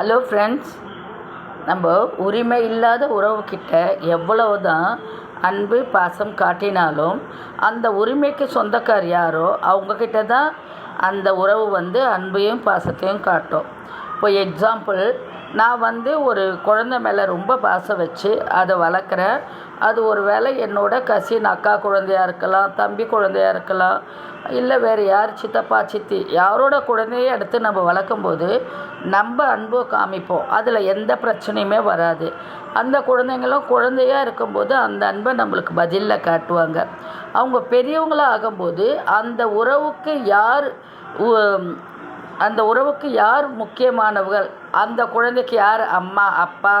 Hello friends நம்ம உரிமை இல்லாத உறவுக்கிட்ட எவ்வளவு தான் அன்பு பாசம் காட்டினாலும் அந்த உரிமைக்கு சொந்தக்கார் யாரோ அவங்கக்கிட்ட தான் அந்த உறவு வந்து அன்பையும் பாசத்தையும் காட்டும். இப்போ எக்ஸாம்பிள் நான் வந்து ஒரு குழந்த மேலே ரொம்ப பாசம் வச்சு அதை வளர்க்குறேன் அது ஒரு வேளை என்னோட கசின் அக்கா குழந்தையாக இருக்கலாம் தம்பி குழந்தையாக இருக்கலாம் இல்லை வேறு யார் சித்தப்பா சித்தி யாரோட குழந்தையை எடுத்து நம்ம வளர்க்கும்போது நம்ம அன்பு காமிப்போம். அதில் எந்த பிரச்சனையுமே வராது. அந்த குழந்தைங்களும் குழந்தையாக இருக்கும்போது அந்த அன்பை நம்மளுக்கு பதிலில் காட்டுவாங்க. அவங்க பெரியவங்களாக ஆகும்போது அந்த உறவுக்கு யார் அந்த உறவுக்கு யார் முக்கியமானவர்கள்? அந்த குழந்தைக்கு யார் அம்மா அப்பா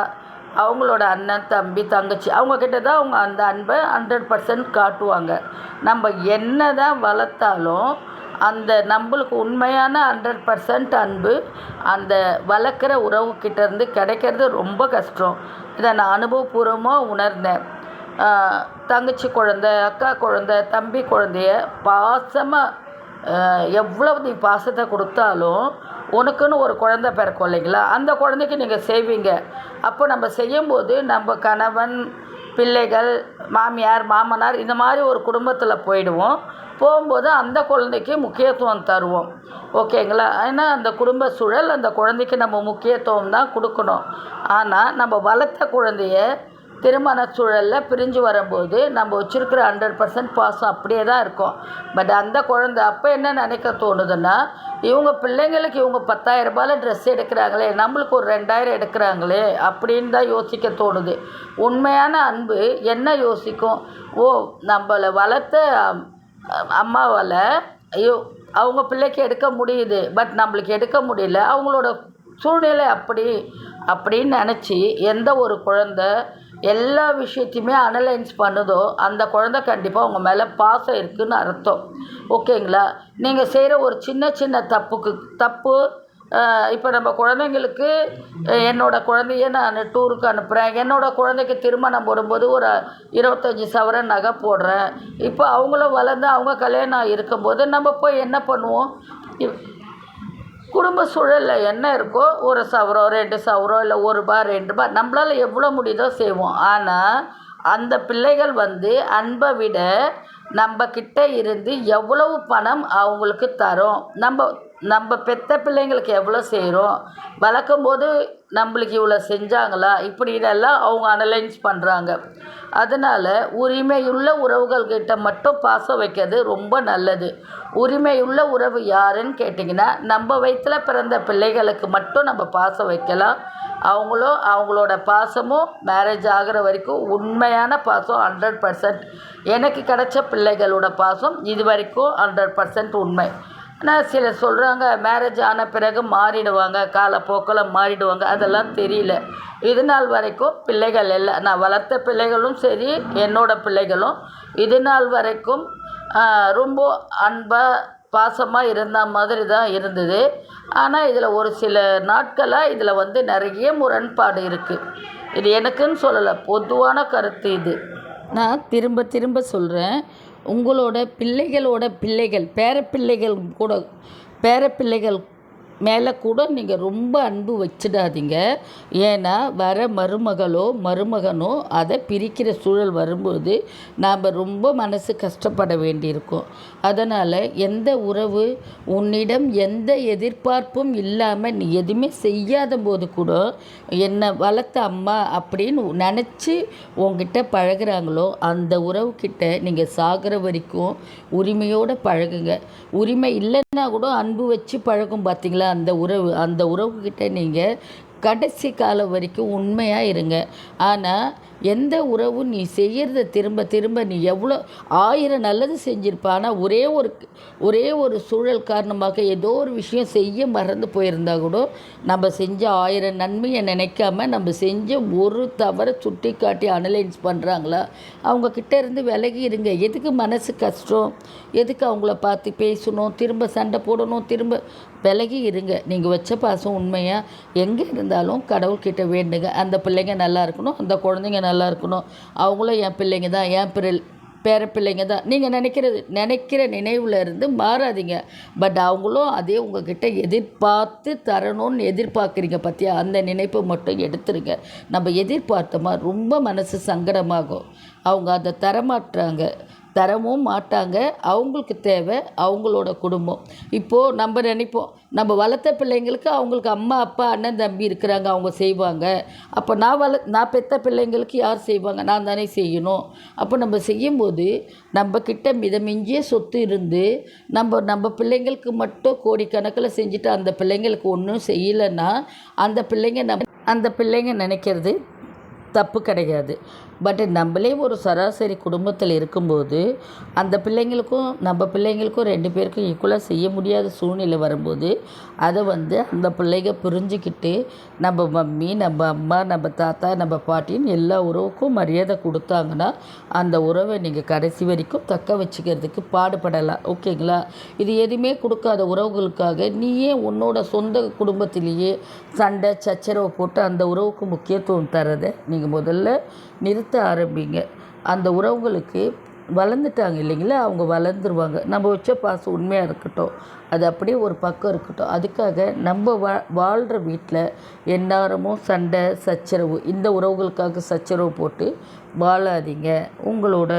அவங்களோட அண்ணன் தம்பி தங்கச்சி அவங்கக்கிட்ட தான் அவங்க அந்த அன்பை ஹண்ட்ரட் பர்சன்ட் காட்டுவாங்க. நம்ம என்ன தான் வளர்த்தாலும் அந்த நம்மளுக்கு உண்மையான ஹண்ட்ரட் பர்சன்ட் அன்பு அந்த வளர்க்குற உறவுக்கிட்ட இருந்து கிடைக்கிறது ரொம்ப கஷ்டம். இதை நான் அனுபவபூர்வமாக உணர்ந்தேன். தங்கச்சி குழந்தை அக்கா குழந்தை தம்பி குழந்தைய பாசமாக எவ்வளவு நீ பாசத்தை கொடுத்தாலும் உனக்குன்னு ஒரு குழந்தை பிறக்கும் இல்லைங்களா? அந்த குழந்தைக்கு நீங்கள் செய்வீங்க. அப்போ நம்ம செய்யும்போது நம்ம கணவன் பிள்ளைகள் மாமியார் மாமனார் இந்த மாதிரி ஒரு குடும்பத்தில் போயிடுவோம். போகும்போது அந்த குழந்தைக்கு முக்கியத்துவம் தருவோம். ஓகேங்களா? ஏன்னா அந்த குடும்ப சூழல் அந்த குழந்தைக்கு நம்ம முக்கியத்துவம் தான் கொடுக்கணும். ஆனால் நம்ம வளர்த்த குழந்தைய திருமண சூழலில் பிரிஞ்சு வரும்போது நம்ம வச்சுருக்கிற ஹண்ட்ரட் பர்சன்ட் பாசம் அப்படியே தான் இருக்கும். பட் அந்த குழந்தை அப்போ என்ன நினைக்க தோணுதுன்னா இவங்க பிள்ளைங்களுக்கு இவங்க பத்தாயிரம் ரூபாயில் ட்ரெஸ் எடுக்கிறாங்களே நம்மளுக்கு ஒரு ரெண்டாயிரம் எடுக்கிறாங்களே அப்படின்னு தான் யோசிக்க தோணுது. உண்மையான அன்பு என்ன யோசிக்கும்? ஓ நம்மளை வளர்த்த அம், அம்மாவால் ஐயோ அவங்க பிள்ளைக்கு எடுக்க முடியுது பட் நம்மளுக்கு எடுக்க முடியல அவங்களோட சூழ்நிலை அப்படி அப்படின்னு நினச்சி எந்த ஒரு குழந்த எல்லா விஷயத்தையுமே அனலைன்ஸ் பண்ணுதோ அந்த குழந்தை கண்டிப்பாக உங்கள் மேலே பாசம் இருக்குன்னு அர்த்தம். ஓகேங்களா? நீங்கள் செய்கிற ஒரு சின்ன சின்ன தப்புக்கு தப்பு இப்போ நம்ம குழந்தைங்களுக்கு என்னோடய குழந்தைய நான் டூருக்கு அனுப்புகிறேன் என்னோட குழந்தைக்கு திருமணம் போடும்போது ஒரு இருபத்தஞ்சி சவரன் நகை போடுறேன். இப்போ அவங்களும் வளர்ந்து அவங்க கல்யாணம் இருக்கும்போது நம்ம போய் என்ன பண்ணுவோம்? குடும்ப சூழலில் என்ன இருக்கோ ஒரு சவரம் ரெண்டு சவரம் இல்லை ஒரு ரூபா ரெண்டு ரூபா நம்மளால் எவ்வளோ முடியுதோ செய்வோம். ஆனால் அந்த பிள்ளைகள் வந்து அன்பை விட நம்ம கிட்ட இருந்து எவ்வளவு பணம் அவங்களுக்கு தரோம். நம்ம நம்ம பெத்த பிள்ளைங்களுக்கு எவ்வளோ செய்கிறோம் வளர்க்கும் போது நம்மளுக்கு இவ்வளோ செஞ்சாங்களா? இப்படி இதெல்லாம் அவங்க அனலைன்ஸ் பண்ணுறாங்க அதனால் உரிமையுள்ள உறவுகள்கிட்ட மட்டும் பாசம் வைக்கிறது ரொம்ப நல்லது. உரிமையுள்ள உறவு யாருன்னு கேட்டிங்கன்னா நம்ம வயிற்றில் பிறந்த பிள்ளைகளுக்கு மட்டும் நம்ம பாசம் வைக்கலாம். அவங்களும் அவங்களோட பாசமும் மேரேஜ் ஆகிற வரைக்கும் உண்மையான பாசம் ஹண்ட்ரட் பர்சன்ட் எனக்கு கிடைச்ச பிள்ளைகளோட பாசம் இது வரைக்கும் ஹண்ட்ரட் பர்சன்ட் உண்மை. ஆனால் சிலர் சொல்கிறாங்க மேரேஜ் ஆன பிறகு மாறிடுவாங்க காலப்போக்கில் மாறிடுவாங்க அதெல்லாம் தெரியல. இது நாள் வரைக்கும் பிள்ளைகள் எல்லாம் நான் வளர்த்த பிள்ளைகளும் சரி என்னோடய பிள்ளைகளும். இது நாள் வரைக்கும் ரொம்ப அன்பாக பாசமாக இருந்த மாதிரி தான் இருந்தது. ஆனால் இதில் ஒரு சில நாட்களாக இதில் வந்து நிறைய முரண்பாடு இருக்குது இது எனக்குன்னு சொல்லலை பொதுவான கருத்து இது. நான் திரும்ப திரும்ப சொல்கிறேன் உங்களோட பிள்ளைகளோட பிள்ளைகள் பேரப்பிள்ளைகள் கூட பேரப்பிள்ளைகள் மேலே கூட நீங்கள் ரொம்ப அன்பு வச்சிடாதீங்க. ஏன்னா வர மருமகளோ மருமகனோ அதை பிரிக்கிற சூழல் வரும்போது நாம் ரொம்ப மனசு கஷ்டப்பட வேண்டியிருக்கும். அதனால் எந்த உறவு உன்னிடம் எந்த எதிர்பார்ப்பும் இல்லாமல் நீ எதுவுமே செய்யாத போது கூட என்னை வளர்த்த அம்மா அப்படின்னு நினச்சி உங்ககிட்ட பழகுறாங்களோ அந்த உறவுக்கிட்ட நீங்கள் சாகிற வரைக்கும் உரிமையோடு பழகுங்க. உரிமை இல்லைன்னா கூட அன்பு வச்சு பழகும் பார்த்தீங்களா அந்த உறவு அந்த உறவுக்கிட்ட நீங்கள் கடைசி காலம் வரைக்கும் உண்மையாக இருங்க. ஆனால் எந்த உறவு நீ செய்கிறத திரும்ப திரும்ப நீ எவ்வளோ ஆயிரம் நல்லது செஞ்சிருப்ப ஆனால் ஒரே ஒரு ஒரே ஒரு சூழல் காரணமாக ஏதோ ஒரு விஷயம் செய்ய மறந்து போயிருந்தா கூட நம்ம செஞ்ச ஆயிரம் நன்மையை நினைக்காம நம்ம செஞ்ச ஒரு தவறை சுட்டி காட்டி அனலைன்ஸ் பண்ணுறாங்களா அவங்கக்கிட்ட இருந்து விலகி இருங்க. எதுக்கு மனசு கஷ்டம்? எதுக்கு அவங்கள பார்த்து பேசணும்? திரும்ப சண்டை போடணும்? திரும்ப விலகி இருங்க. நீங்கள் வச்ச பாசம் உண்மையாக எங்கே இருந்தாலும் கடவுள்கிட்ட வேண்டுங்க. அந்த பிள்ளைங்க நல்லா இருக்கணும். அந்த குழந்தைங்க நல்லா நல்லா இருக்கணும் அவங்களும் என் பிள்ளைங்க தான் என் பிரல் பேர பிள்ளைங்க தான். நீங்கள் நினைக்கிறது நினைக்கிற நினைவில் இருந்து மாறாதீங்க. பட் அவங்களும் அதே உங்ககிட்ட எதிர்பார்த்து தரணும்னு எதிர்பார்க்குறீங்க பார்த்தியா அந்த நினைப்பை மட்டும் எடுத்துருங்க. நம்ம எதிர்பார்த்தோமா ரொம்ப மனசு சங்கடமாகும். அவங்க அதை தரமாட்டுறாங்க தரவும் மாட்டாங்க. அவங்களுக்கு தேவை அவங்களோட குடும்பம். இப்போது நம்ம நினைப்போம் நம்ம வளர்த்த பிள்ளைங்களுக்கு அவங்களுக்கு அம்மா அப்பா அண்ணன் தம்பி இருக்கிறாங்க அவங்க செய்வாங்க. அப்போ நான் வள நான் பெற்ற பிள்ளைங்களுக்கு யார் செய்வாங்க? நான் தானே செய்யணும். அப்போ நம்ம செய்யும்போது நம்மக்கிட்ட மிதமிஞ்சிய சொத்து இருந்து நம்ம நம்ம பிள்ளைங்களுக்கு மட்டும் கோடிக்கணக்கில் செஞ்சுட்டு அந்த பிள்ளைங்களுக்கு ஒன்றும் செய்யலைன்னா அந்த பிள்ளைங்க நம்ம அந்த பிள்ளைங்க நினைக்கிறது தப்பு கிடையாது. பட் நம்மளே ஒரு சராசரி குடும்பத்தில் இருக்கும்போது அந்த பிள்ளைங்களுக்கும் நம்ம பிள்ளைங்களுக்கும் ரெண்டு பேருக்கும் ஈக்குவலாக செய்ய முடியாத சூழ்நிலை வரும்போது அதை வந்து அந்த பிள்ளைங்க புரிஞ்சுக்கிட்டு நம்ம மம்மி நம்ம அம்மா நம்ம தாத்தா நம்ம பாட்டின்னு எல்லா உறவுக்கும் மரியாதை கொடுத்தாங்கன்னா அந்த உறவை நீங்கள் கடைசி வரைக்கும் தக்க வச்சுக்கிறதுக்கு பாடுபடலாம். ஓகேங்களா? இது எதுவுமே கொடுக்காத உறவுகளுக்காக நீயே உன்னோட சொந்த குடும்பத்திலேயே சண்டை சச்சரவை போட்டு அந்த உறவுக்கு முக்கியத்துவம் தரதை நீங்கள் முதல்ல நிறுத்த ஆரம்பிங்க. அந்த உறவுகளுக்கு வளர்ந்துட்டாங்க இல்லைங்களா? அவங்க வளர்ந்துருவாங்க. நம்ம வச்ச பாசம் உண்மையாக இருக்கட்டும். அது அப்படியே ஒரு பக்கம் இருக்கட்டும். அதுக்காக நம்ம வா வாழ்கிற வீட்டில் எந்நேரமும் சண்டை சச்சரவு இந்த உறவுகளுக்காக சச்சரவு போட்டு வாழாதீங்க. உங்களோட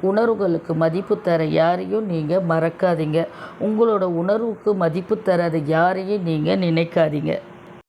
உணர்வுகளுக்கு மதிப்பு தர யாரையும் நீங்கள் மறக்காதீங்க. உங்களோட உணர்வுக்கு மதிப்பு தராத யாரையும் நீங்கள் நினைக்காதீங்க.